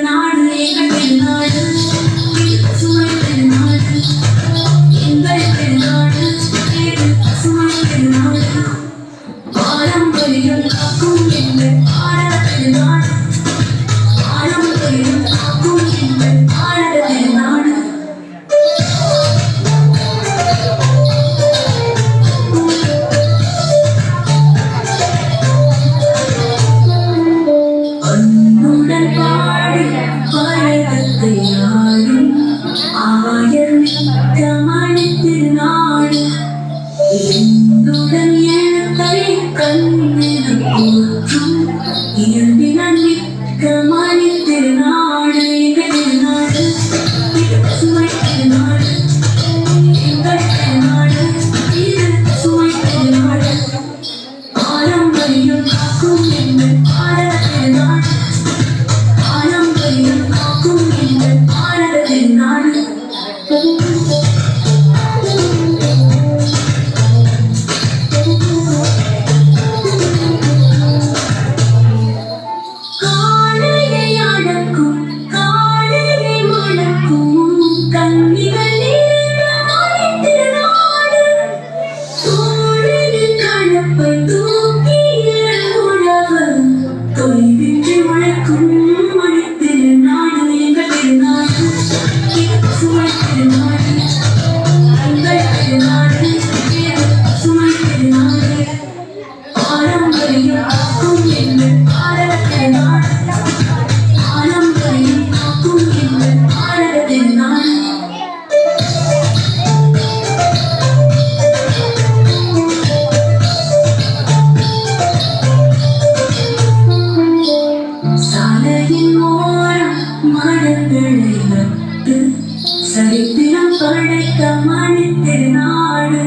നാട് നീ കണ്ടിരുന്നവരും கண்ணு போற்றும் இரண்டின நிற்கமாய் சரித்திரம் படைத்த மணி திருநாடு